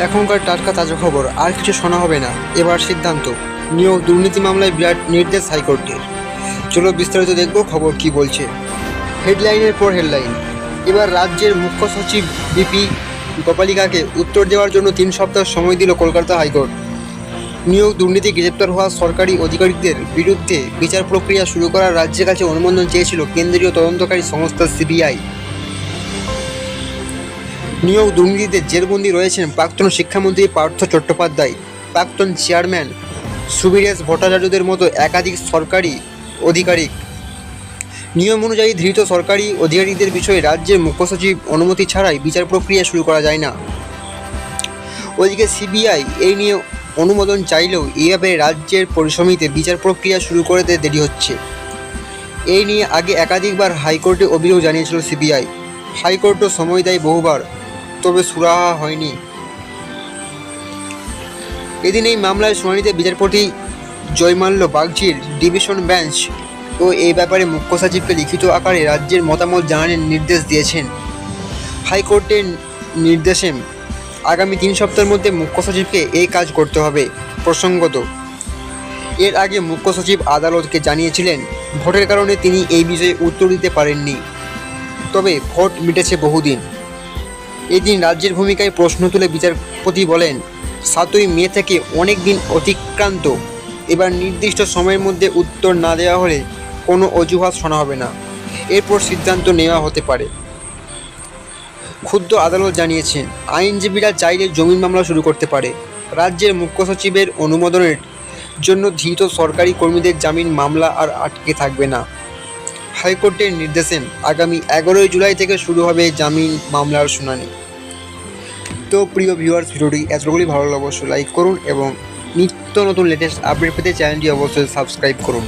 এখনকার টাটকা তাজা খবর আর কিছু শোনা হবে না। এবার সিদ্ধান্ত। নিয়োগ দুর্নীতি মামলায় বিরাট নির্দেশ হাইকোর্টের। চলো বিস্তারিত দেখব খবর কি বলছে। হেডলাইনের পর হেডলাইন। এবার রাজ্যের মুখ্য সচিব বিপি গোপালিকাকে উত্তর দেওয়ার জন্য তিন সপ্তাহ সময় দিল কলকাতা হাইকোর্ট। নিয়োগ দুর্নীতি গ্রেপ্তার হওয়া সরকারি অধিকারীদের বিরুদ্ধে বিচার প্রক্রিয়া শুরু করার রাজ্যের কাছে অনুমোদন চেয়েছিল কেন্দ্রীয় তদন্তকারী সংস্থা সিবিআই। নিয়োগ দুর্নীতিতে জেলবন্দি রয়েছেন প্রাক্তন শিক্ষামন্ত্রী পার্থ চট্টোপাধ্যায়, প্রাক্তন চেয়ারম্যান সুবীরেশ ভট্টাচার্যদের মতো একাধিক সরকারি আধিকারিক। নিয়ম অনুযায়ী ধৃত সরকারি অধিকারীদের বিষয়ে রাজ্যের মুখ্য সচিব অনুমতি ছাড়াই বিচার প্রক্রিয়া শুরু করা যায় না। ওইদিকে সিবিআই এই নিয়ে অনুমোদন চাইলেও ব্যাপারে রাজ্যের পরিসমিতে বিচার প্রক্রিয়া শুরু করতে দেরি হচ্ছে। এই নিয়ে আগে একাধিকবার হাইকোর্টে অভিযোগ জানিয়েছিল সিবিআই। হাইকোর্টও সময় দেয় বহুবার। তবে সুরাহা হয়নি। এদিন এই মামলার শুনানিতে বিচারপতি জয়মাল্য বাগজির ডিভিশন বেঞ্চ ও এই ব্যাপারে মুখ্য সচিবকে লিখিত আকারে রাজ্যের মতামত জানানোর নির্দেশ দিয়েছেন। হাইকোর্টের নির্দেশে আগামী তিন সপ্তাহের মধ্যে মুখ্য সচিবকে এই কাজ করতে হবে প্রসঙ্গত। এর আগে মুখ্য সচিব আদালতকে জানিয়েছিলেন, ভোটের কারণে তিনি এই বিষয়ে উত্তর দিতে পারেননি। তবে ভোট মিটেছে বহুদিন। এদিন রাজ্যের ভূমিকায় প্রশ্ন তুলে বিচারপতি বলেন, সাতই মে থেকে অনেক দিন অতিক্রান্ত। এবার নির্দিষ্ট সময়ের মধ্যে উত্তর না দেওয়া হলে কোনো অজুহাত শোনা হবে না। এরপর সিদ্ধান্ত নেওয়া হতে পারে। ক্ষুদ্র আদালত জানিয়েছেন আইনজীবীরা চাইলে জমির মামলা শুরু করতে পারে। রাজ্যের মুখ্য সচিবের অনুমোদনের জন্য ধৃত সরকারি কর্মীদের জামিন মামলা আর আটকে থাকবে না। হাইকোর্টের নির্দেশে আগামী এগারোই জুলাই থেকে শুরু হবে জামিন মামলার শুনানি। তো প্রিয় ভিউয়ার্স ভিডিওটি এতগুলি ভালো লাগলে অবশ্যই লাইক করুন এবং নিত্য নতুন লেটেস্ট আপডেট পেতে চ্যানেলটি অবশ্যই সাবস্ক্রাইব করুন।